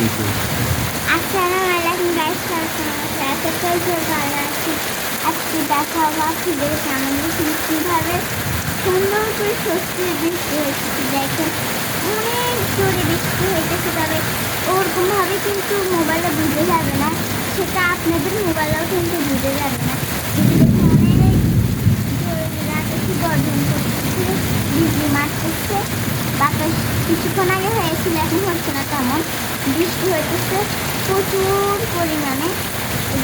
দিদি আসসালামু আলাইকুম গাইস আশা আছি আজকে দেখা হওয়া ফিরে আমাদের কীভাবে সুন্দর করে স্বস্তি বৃষ্টি হচ্ছে অনেক জোরে বৃষ্টি হইতেছে তবে ওরকমভাবে কিন্তু মোবাইলে বুঝে যাবে না সেটা আপনাদের মোবাইলেও কিন্তু বুঝে যাবে না অনেক জোরে জোরে আকাশে গর্জন করতেছে বিজলি মারতেছে বাতাস কিছুক্ষণ আগে হয়েছিল, এখন হচ্ছে না তেমন। বৃষ্টি হইতেছে, প্রচুর পরিমাণে।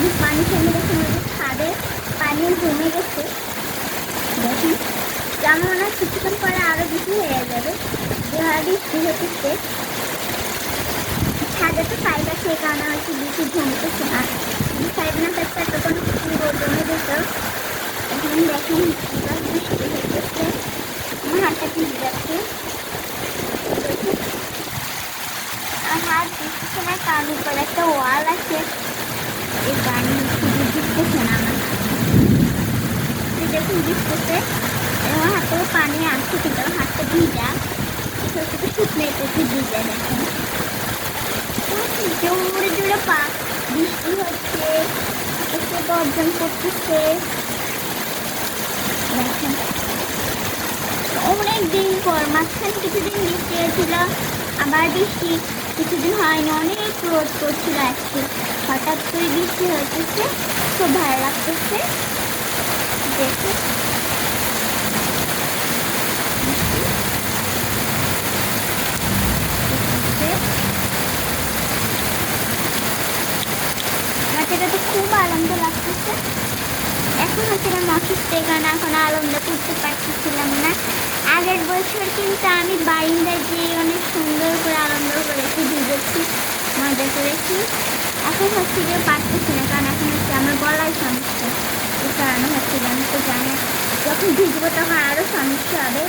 যে পানি ফেলে গেছে আমাদের ছাদে পানি জমে গেছে। দেখুন যেমন মনে হয় কিছুক্ষণ পরে আরও বেশি হয়ে যাবে। যেভাবে বৃষ্টি হতেছে ছাদে তো সাইড আছে, এই কারণে হয়তো বেশি জমতেছে না। সাইড না থাকতে পুরো জমে যেত এখন দেখুন বৃষ্টি হতেছে আমার হাতটা যাচ্ছে। আর হাত না কারণ উপরে একটা ওয়াল আছে। এই পানি শুধু না আমার। দেখুন দিতেছে আমার হাতে পানি আছে, কিন্তু আমার হাতটা ভিজা। ছোট শুকনো একটু ভিজা দেখেন জোরে জোরে পা, বৃষ্টি হচ্ছে একটু গর্জন করতেছে। দেখেন অনেক দিন পর, মাঝখানে কিছুদিন বৃষ্টি হয়েছিল, আবার বৃষ্টি। কিছুদিন হয়নি, অনেক রোদ করছিল আজকে। হঠাৎ করে বৃষ্টি হতেছে খুব ভালো লাগতেছে। দেখে। এখন হচ্ছে আমি অসুস্থ কারণে এখন আনন্দ করতে পারতেছিলাম না। বছর কিন্তু আমি বারিন্দায় গিয়ে অনেক সুন্দর করে আনন্দ করেছি, ভিজেছি, মজা করেছি। এখন হচ্ছে গিয়ে পারতেছি না, কারণ এখন হচ্ছে আমার গলায় সমস্যা। এই কারণে হচ্ছে আমি তো জানি যখন ভিজবো তখন আরও সমস্যা হবে।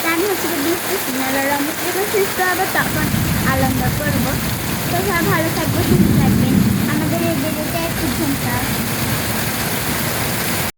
তা আমি হচ্ছে গিয়ে বুঝতেছি না যখন সুস্থ হবে তখন আনন্দ করব। তো সবাই ভালো থাকব, সুস্থ থাকবেন